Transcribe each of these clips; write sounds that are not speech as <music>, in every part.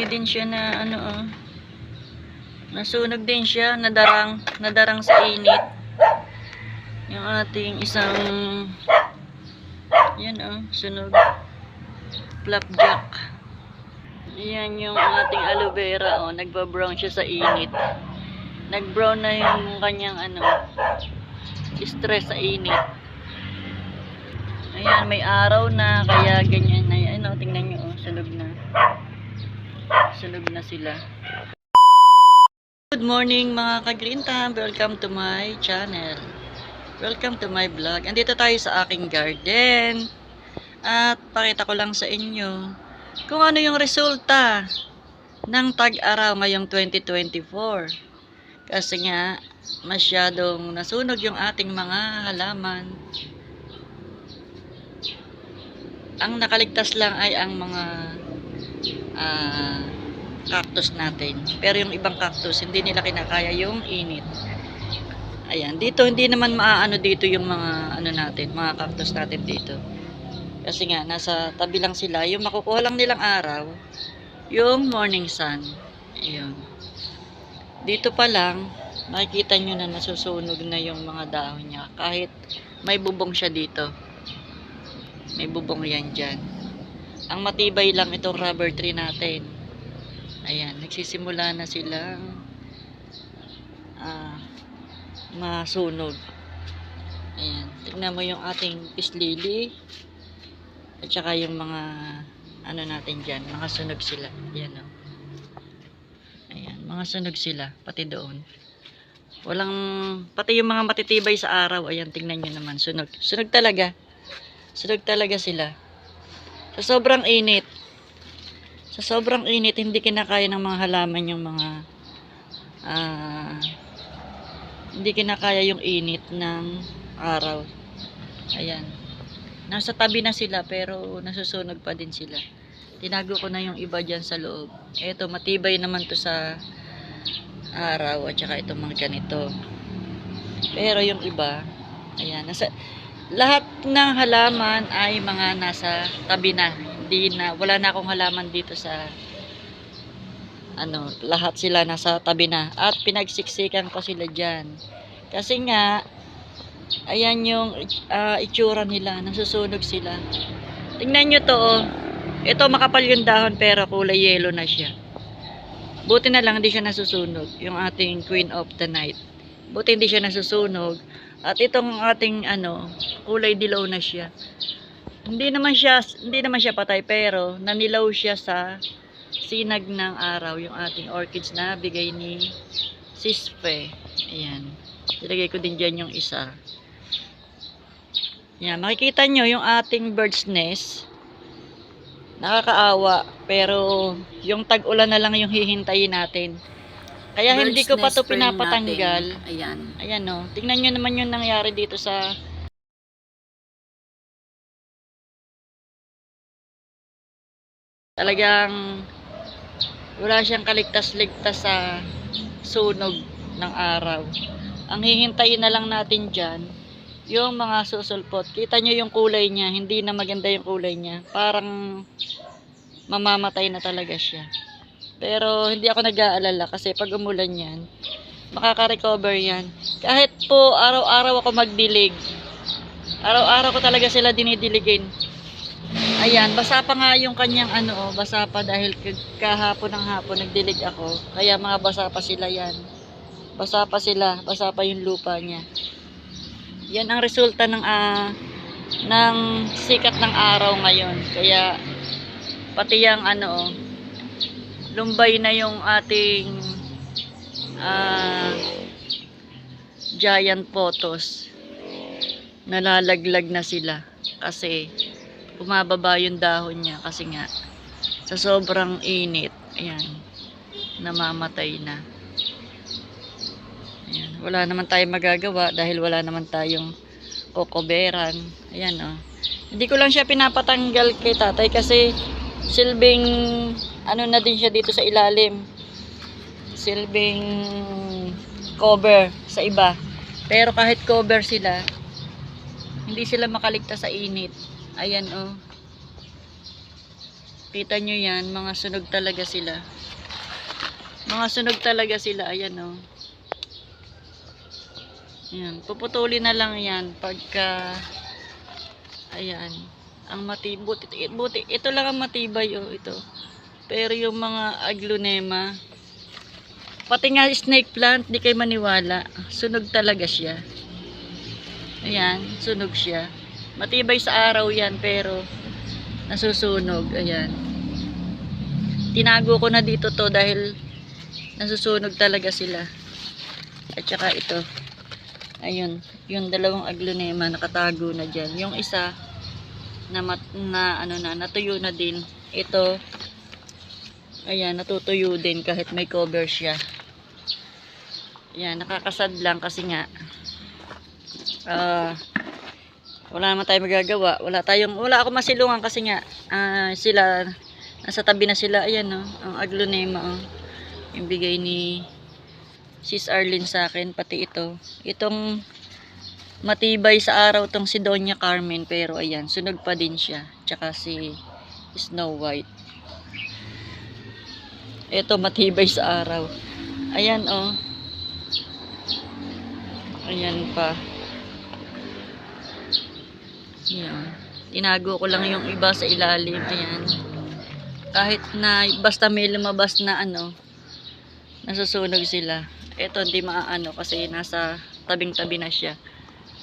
May din siya na ano oh. Nasunog din siya, nadarang, nadarang sa init. Yung ating isang yan oh, sunog. Flapjack. Yan yung ating aloe vera oh, nagba-brown siya sa init. Nag-brown na yung kanyang ano, stress sa init. Ayan, may araw na, kaya ganyan na. Ano, tingnan nyo, oh, sunog na. Sunog na sila. Good morning mga ka-Green Thumb. Welcome to my channel. Welcome to my vlog. Andito tayo sa aking garden. At pakita ko lang sa inyo kung ano yung resulta ng tag-araw ngayong 2024. Kasi nga, masyadong nasunog yung ating mga halaman. Ang nakaligtas lang ay ang mga ah, cactus natin. Pero yung ibang cactus, hindi nila kinakaya yung init. Ayan, dito hindi naman maaano dito yung mga ano natin, mga cactus natin dito. Kasi nga, nasa tabi lang sila. Yung makukuha lang nilang araw, yung morning sun. Ayun. Dito pa lang, makikita nyo na nasusunog na yung mga dahon niya. Kahit may bubong siya dito. May bubong yan dyan. Ang matibay lang itong rubber tree natin. Ayan, nagsisimula na silang ah, masunog. Ayan, tignan mo yung ating lily. At saka yung mga ano natin dyan, mga sunog sila. Ayan o. Ayan, mga sunog sila, pati doon. Walang, pati yung mga matitibay sa araw, ayan, tingnan nyo naman, sunog. Sunog talaga. Sunog talaga sila. Sa sobrang init, sa sobrang init, hindi kinakaya ng mga halaman yung mga, ah, hindi kinakaya yung init ng araw. Ayan. Nasa tabi na sila, pero nasusunog pa din sila. Tinago ko na yung iba dyan sa loob. Eto, matibay naman to sa araw at saka itong mga ganito. Pero yung iba, ayan, nasa, lahat ng halaman ay mga nasa tabi na. Hindi na, wala na akong halaman dito sa ano, lahat sila nasa tabi na. At pinagsiksikan ko sila dyan. Kasi nga, ayan yung ah, itsura nila, nasusunog sila. Tingnan nyo to, oh. Ito makapal yung dahon pero kulay yellow na siya. Buti na lang hindi siya nasusunog, yung ating Queen of the Night. Buti hindi siya nasusunog. At itong ating ano, kulay dilaw na siya. Hindi naman siya hindi naman siya patay pero nanilaw siya sa sinag ng araw yung ating orchids na bigay ni Sispe. Ayan. Ilagay ko din dyan yung isa. Yan, makikita nyo yung ating bird's nest. Nakakaawa, pero yung tag-ulan na lang yung hihintayin natin. Kaya hindi ko pa to Bird's pinapatanggal. natin. Ayan. Ayan o. Tingnan nyo naman yung nangyari dito sa talagang wala siyang kaligtas-ligtas sa sunog ng araw. Ang hihintayin na lang natin dyan, yung mga susulpot. Kita nyo yung kulay niya, hindi na maganda yung kulay niya. Parang mamamatay na talaga siya. Pero hindi ako nag-aalala kasi pag umulan yan, makaka-recover yan. Kahit po araw-araw ako magdilig, araw-araw ko talaga sila dinidiligin. Ayan, basa pa nga yung kanyang ano, oh, basa pa dahil kahapon ng hapon nagdilig ako. Kaya mga basa pa sila yan. Basa pa sila, basa pa yung lupa niya. Yan ang resulta ng ah, ng sikat ng araw ngayon. Kaya pati yung ano, oh, lumbay na yung ating ah, giant photos. Nalalaglag na sila kasi bumababa yung dahon niya kasi nga sa sobrang init, ayan, namamatay na. Ayan, wala naman tayong magagawa dahil wala naman tayong kokoberan. Ayan, oh. Hindi ko lang siya pinapatanggal kay tatay kasi silbing ano na din siya dito sa ilalim. Silbing cover sa iba. Pero kahit cover sila, hindi sila makaligtas sa init. Ayan, oh. Kita nyo yan, mga sunog talaga sila. Mga sunog talaga sila, ayan o. Ayan, puputulin na lang yan pagka, ayan, ang matibay, buti, ito lang ang matibay o, ito. Pero yung mga aglonema, pati nga snake plant, di kayo maniwala, sunog talaga siya. Ayan, sunog siya. Matibay sa araw yan, pero nasusunog. Ayan. Tinago ko na dito to dahil nasusunog talaga sila. At saka ito. Ayun, yung dalawang aglonema nakatago na diyan. Yung isa na, mat, na ano na natuyo na din. Ito ayan, natutuyo din kahit may cover siya. Ayan, nakakasad lang kasi nga ah wala naman tayong magagawa. Wala tayong, wala ako masilungan kasi nga, ah, sila, nasa tabi na sila, ayan no, ang aglonema, oh. yung bigay ni Sis Arlene sa akin, pati ito. Itong matibay sa araw tong si Doña Carmen, pero ayan, sunog pa din siya. Tsaka si Snow White. Ito matibay sa araw. Ayan oh. Ayan pa. Yan. Tinago ko lang yung iba sa ilalim. Ayan. Kahit na basta may lumabas na ano, nasusunog sila. Ito hindi maaano kasi nasa tabing-tabi na siya.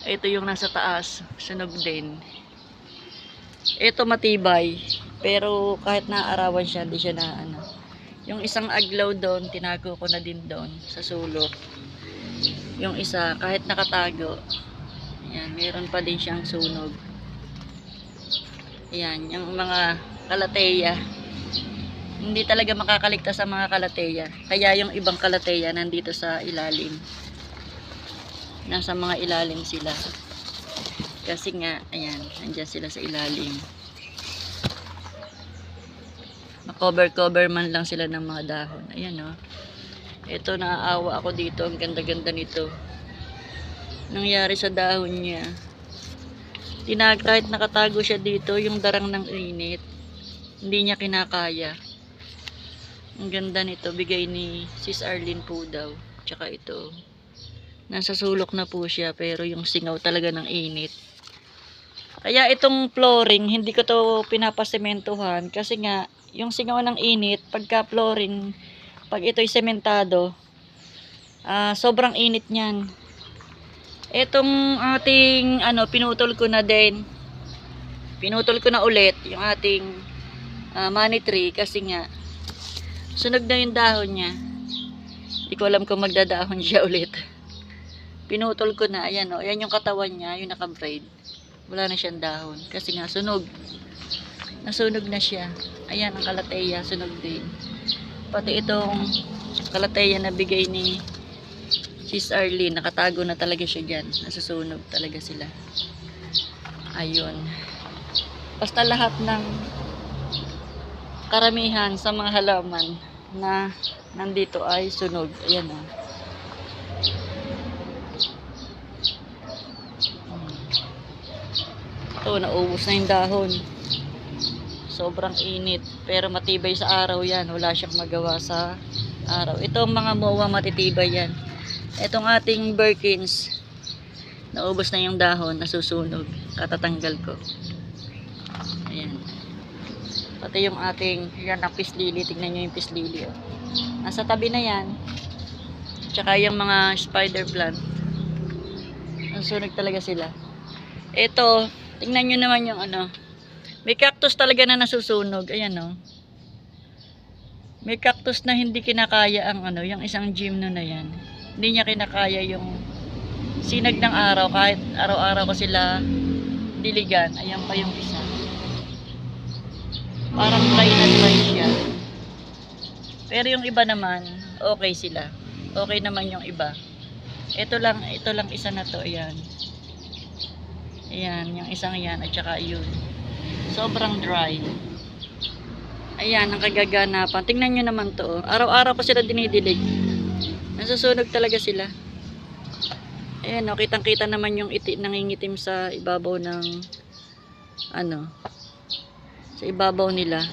Ito yung nasa taas, sunog din. Ito matibay, pero kahit naarawan siya, hindi siya na ano. Yung isang aglaw doon, tinago ko na din doon sa sulok. Yung isa, kahit nakatago, Ayan, meron pa din siyang sunog. Ayan, yung mga kalateya. Hindi talaga makakaligtas sa mga kalateya. Kaya yung ibang kalateya nandito sa ilalim. Nasa mga ilalim sila. Kasi nga, ayan, nandyan sila sa ilalim. Makover-cover man lang sila ng mga dahon. Ayan, oh. Ito, naaawa ako dito. Ang ganda-ganda nito nangyari sa dahon niya. Tinag, kahit nakatago siya dito, yung darang ng init, hindi niya kinakaya. Ang ganda nito, bigay ni Sis Arlene po daw. Tsaka ito. Nasa sulok na po siya, pero yung singaw talaga ng init. Kaya itong flooring, hindi ko to pinapasementohan kasi nga, yung singaw ng init, pagka flooring, pag ito'y sementado, ah sobrang init niyan. Etong ating ano pinutol ko na din. Pinutol ko na ulit yung ating ah, money tree kasi nga sunog na yung dahon niya. Hindi ko alam kung magdadahon siya <laughs> ulit. Pinutol ko na, ayan o, ayan yung katawan niya, yung naka-braid. Wala na siyang dahon kasi nga sunog. Nasunog na siya. Ayan ang kalateya, sunog din. Pati itong kalateya na bigay ni Sis Arlene, nakatago na talaga siya dyan. Nasusunog talaga sila. Ayun. Basta lahat ng karamihan sa mga halaman na nandito ay sunog. Ayan o. Ito, naubos na yung dahon. Sobrang init. Pero matibay sa araw yan. Wala siyang magawa sa araw. Ito mga mowa matitibay yan. Itong ating Birkins, naubos na yung dahon, nasusunog. Katatanggal ko. Ayan. Pati yung ating, yan ang pislili. Tignan nyo yung pislili. Oh. Nasa tabi na yan. Tsaka yung mga spider plant. Nasusunog talaga sila. Ito, tingnan nyo naman yung ano. May cactus talaga na nasusunog. Ayan oh. May cactus na hindi kinakaya ang ano, yung isang gymno na yan hindi niya kinakaya yung sinag ng araw kahit araw-araw ko sila diligan ayan pa yung isa. Parang dry na dry siya. Pero yung iba naman okay sila. Okay naman yung iba. Ito lang ito lang isa na to ayan. Ayan yung isang yan at saka yun. Sobrang dry. Ayan ang kagaganapan tingnan nyo naman to oh. araw-araw ko sila dinidilig Nasusunog talaga sila. Ayan, no, kitang-kita naman yung iti nangingitim sa ibabaw ng ano sa ibabaw nila.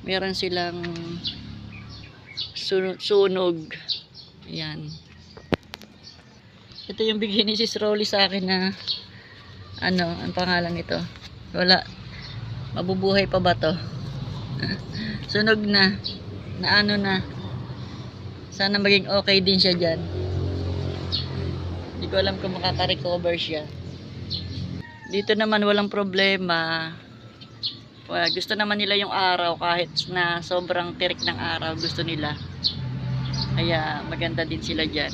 Meron silang sunog. sunog. Ayan. Ito yung bigay ni Sis Rolly sa akin na ano, ang pangalan nito. Wala. Mabubuhay pa ba to? <laughs> Sunog na. Na ano na. Sana maging okay din siya dyan. Hindi ko alam kung makaka-recover siya. Dito naman walang problema. Well, gusto naman nila yung araw kahit na sobrang tirik ng araw gusto nila. Kaya maganda din sila dyan.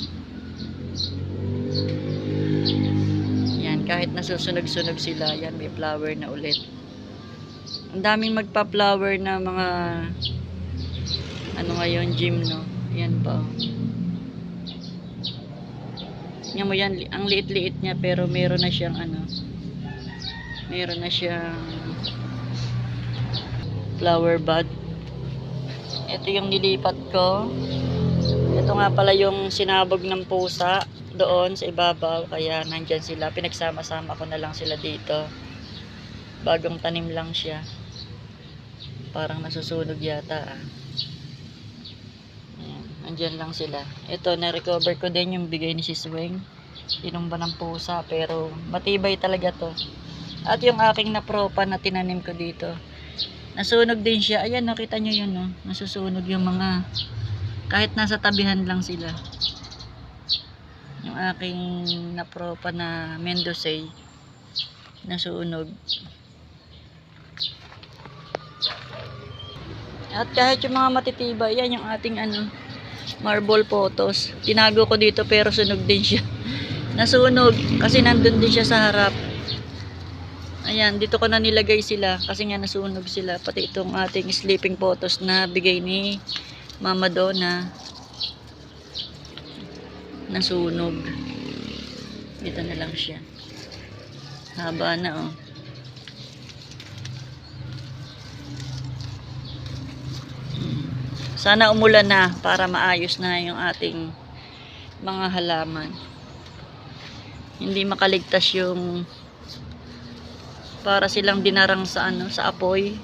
Yan, kahit nasusunog-sunog sila, yan may flower na ulit. Ang daming magpa-flower na mga ano ngayon, gym, no? Yan oh. Tingnan mo yan, ang liit-liit niya pero meron na siyang ano, meron na siyang flower bud. Ito yung nilipat ko. Ito nga pala yung sinabog ng pusa doon sa ibabaw. Kaya nandyan sila. Pinagsama-sama ko na lang sila dito. Bagong tanim lang siya. Parang nasusunog yata ah. Ayan, nandyan lang sila. Ito, na-recover ko din yung bigay ni Sis Weng. Tinumba ng pusa, pero matibay talaga to. At yung aking napropa na tinanim ko dito, nasunog din siya. Ayan, nakita nyo yun, no? Nasusunog yung mga, kahit nasa tabihan lang sila. Yung aking napropa na Mendocay, nasunog. At kahit yung mga matitibay, yan yung ating ano, marble photos. Tinago ko dito pero sunog din siya. <laughs> Nasunog kasi nandun din siya sa harap. Ayan, dito ko na nilagay sila kasi nga nasunog sila. Pati itong ating sleeping photos na bigay ni Mama Donna. Nasunog. Dito na lang siya. Haba na oh. Sana umulan na para maayos na yung ating mga halaman. Hindi makaligtas yung para silang dinarang sa ano, sa apoy.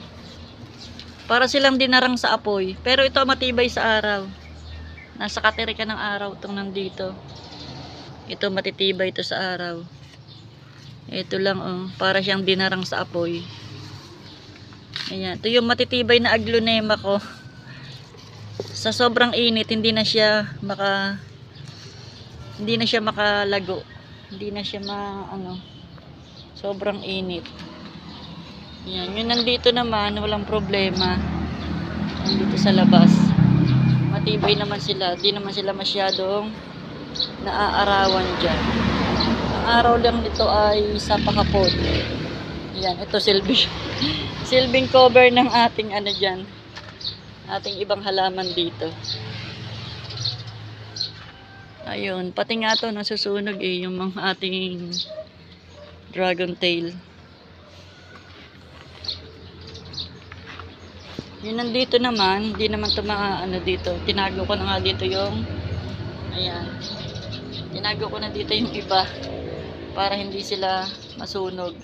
Para silang dinarang sa apoy. Pero ito matibay sa araw. Nasa katerikan ng araw itong nandito. Ito matitibay ito sa araw. Ito lang oh, para siyang dinarang sa apoy. Ayan, ito yung matitibay na aglonema ko <laughs> sa sobrang init hindi na siya maka hindi na siya makalago. Hindi na siya ma ano sobrang init. Yan yun nandito naman walang problema. Nandito sa labas. Matibay naman sila di naman sila masyadong naaarawan dyan. Ang araw lang nito ay sa pakapot yan ito silbi <laughs> silbing cover ng ating ano dyan ating ibang halaman dito. Ayun, pati nga to nasusunog eh, yung mga ating dragon tail. Yun nandito naman, hindi naman to mga ano dito. Tinago ko na nga dito yung, ayan, tinago ko na dito yung iba para hindi sila masunog.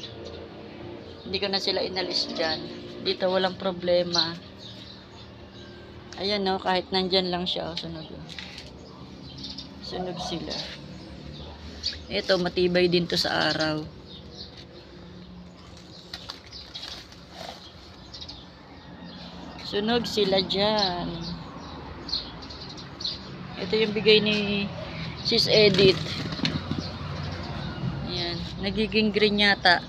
Hindi ko na sila inalis dyan. Dito walang problema. Ayan no, kahit nandyan lang siya, oh, sunog. Sunog sila. Ito, matibay din to sa araw. Sunog sila dyan. Ito yung bigay ni Sis Edith. Ayan, nagiging green yata.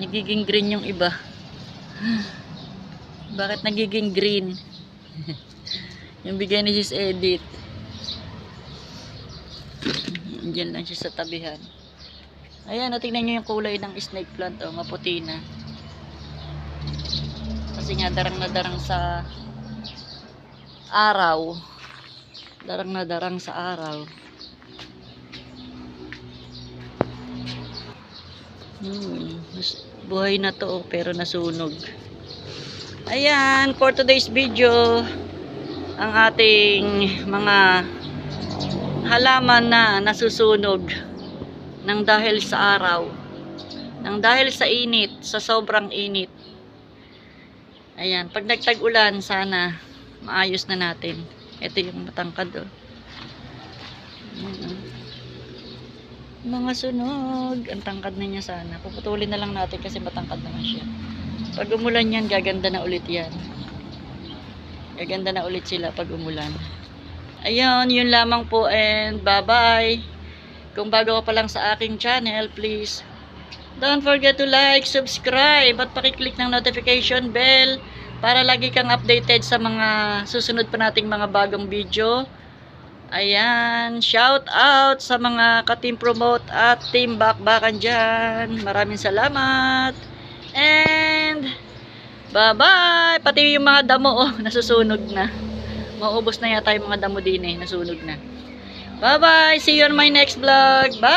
Nagiging green yung iba. Bakit nagiging green? <laughs> yung bigay ni Sis Edith. Diyan lang siya sa tabihan. Ayan, o, tingnan nyo yung kulay ng snake plant. O, maputi na. Kasi nga, darang na darang sa araw. Darang na darang sa araw. Hmm, buhay na to, oh, pero nasunog. Ayan, for today's video, ang ating mga halaman na nasusunog ng dahil sa araw, ng dahil sa init, sa sobrang init. Ayan, pag nagtag-ulan, sana maayos na natin. Ito yung matangkad, oh. Mga sunog. Ang tangkad na niya sana. Puputulin na lang natin kasi matangkad naman siya. Pag umulan yan, gaganda na ulit yan. Gaganda na ulit sila pag umulan. Ayun, yun lamang po and bye-bye. Kung bago ka pa lang sa aking channel, please don't forget to like, subscribe at pakiclick ng notification bell para lagi kang updated sa mga susunod pa nating mga bagong video. Ayan, shout out sa mga ka-team promote at team bakbakan dyan. Maraming salamat. And bye-bye. Pati yung mga damo oh, <laughs> nasusunog na. Maubos na yata yung mga damo din eh, nasunog na. Bye-bye. See you on my next vlog. Bye.